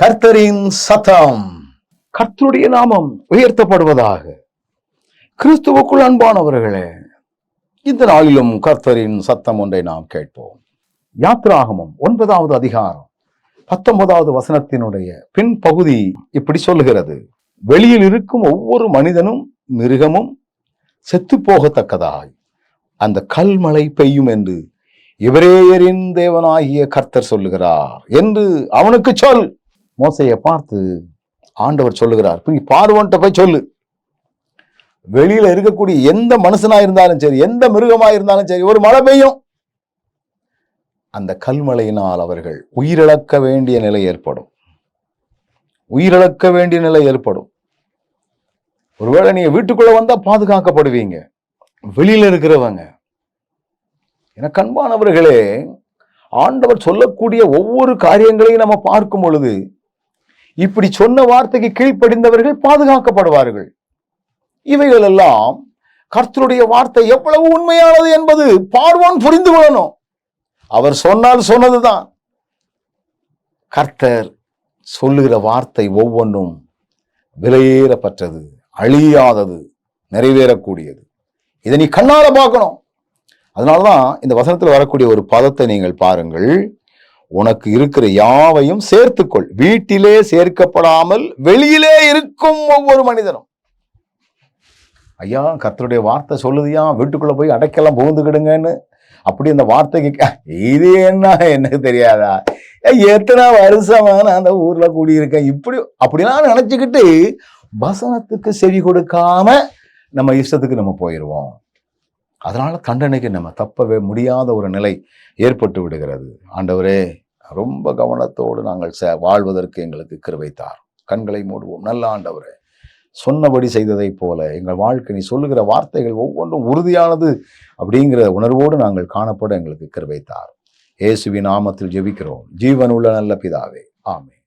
கர்த்தரின் சத்தம் கர்த்தருடைய நாமம் உயர்த்தப்படுவதாக. கிறிஸ்துவுக்குள் அன்பானவர்களே இந்த நாளிலும் கர்த்தரின் சத்தம் ஒன்றை நாம் கேட்போம். யாத்ராகமம் ஒன்பதாவது அதிகாரம் பத்தொன்பதாவது வசனத்தினுடைய பின்பகுதி இப்படி சொல்லுகிறது. வெளியில் இருக்கும் ஒவ்வொரு மனிதனும் மிருகமும் செத்து போகத்தக்கதாய் அந்த கல்மழை பெய்யும் என்று இவரேயரின் தேவனாகிய கர்த்தர் சொல்லுகிறார். என்று அவனுக்கு சொல். மோசையை பார்த்து ஆண்டவர் சொல்லுகிறார். போய் பார்வோன்ட்ட போய் சொல்லு. வெளியில இருக்கக்கூடிய எந்த மனுஷனா இருந்தாலும் சரி எந்த மிருகமா இருந்தாலும் சரி ஒரு மழை பெய்யும். அந்த கல்மழையினால் அவர்கள் உயிரிழக்க வேண்டிய நிலை ஏற்படும். உயிரிழக்க வேண்டிய நிலை ஏற்படும். ஒருவேளை நீங்க வீட்டுக்குள்ள வந்தா பாதுகாக்கப்படுவீங்க. வெளியில இருக்கிறவங்க. எனக்கு கண்பானவர்களே ஆண்டவர் சொல்லக்கூடிய ஒவ்வொரு காரியங்களையும் நம்ம பார்க்கும் பொழுது இப்படி சொன்ன வார்த்தைக்கு கீழ்ப்படிந்தவர்கள் பாதுகாக்கப்படுவார்கள். இவைகள் எல்லாம் கர்த்தருடைய வார்த்தை எவ்வளவு உண்மையானது என்பது பார்வோன் புரிந்து கொள்ளணும். அவர் சொன்னால் சொன்னதுதான். கர்த்தர் சொல்லுகிற வார்த்தை ஒவ்வொன்றும் விலையேறப்பட்டது அழியாதது நிறைவேறக்கூடியது. இதை நீ கண்ணால பார்க்கணும். அதனாலதான் இந்த வசனத்தில் வரக்கூடிய ஒரு பதத்தை நீங்கள் பாருங்கள். உனக்கு இருக்கிற யாவையும் சேர்த்துக்கொள். வீட்டிலே சேர்க்கப்படாமல் வெளியிலே இருக்கும் ஒவ்வொரு மனிதனும். ஐயா கத்தருடைய வார்த்தை சொல்லுதியா? வீட்டுக்குள்ள போய் அடைக்கலாம் புகுந்துக்கிடுங்கன்னு. அப்படி அந்த வார்த்தைக்கு இது என்ன? எனக்கு தெரியாதா? ஏய், எத்தனை வருஷமா நான் அந்த ஊர்ல கூடியிருக்கேன். இப்படி அப்படிலாம் நினைச்சுக்கிட்டு வசனத்துக்கு செவி கொடுக்காம நம்ம இஷ்டத்துக்கு நம்ம போயிடுவோம் அதனால தண்டனைக்கு நம்ம தப்பவே முடியாத ஒரு நிலை ஏற்பட்டு விடுகிறது. ஆண்டவரே ரொம்ப கவனத்தோடு நாங்கள் ச- வாழ்வதற்கு எங்களுக்கு கிருவை தார் கண்களை மூடுவோம். நல்ல ஆண்டவரே சொன்னபடி செய்ததைப் போல எங்கள் வாழ்க்கை நீ சொல்லுகிற வார்த்தைகள் ஒவ்வொன்றும் உறுதியானது அப்படிங்கிற உணர்வோடு நாங்கள் காணப்பட எங்களுக்கு கிருவை தார் இயேசுவின் நாமத்தில் ஜெபிக்கிறோம். ஜீவனுள்ள நல்ல பிதாவே. ஆமே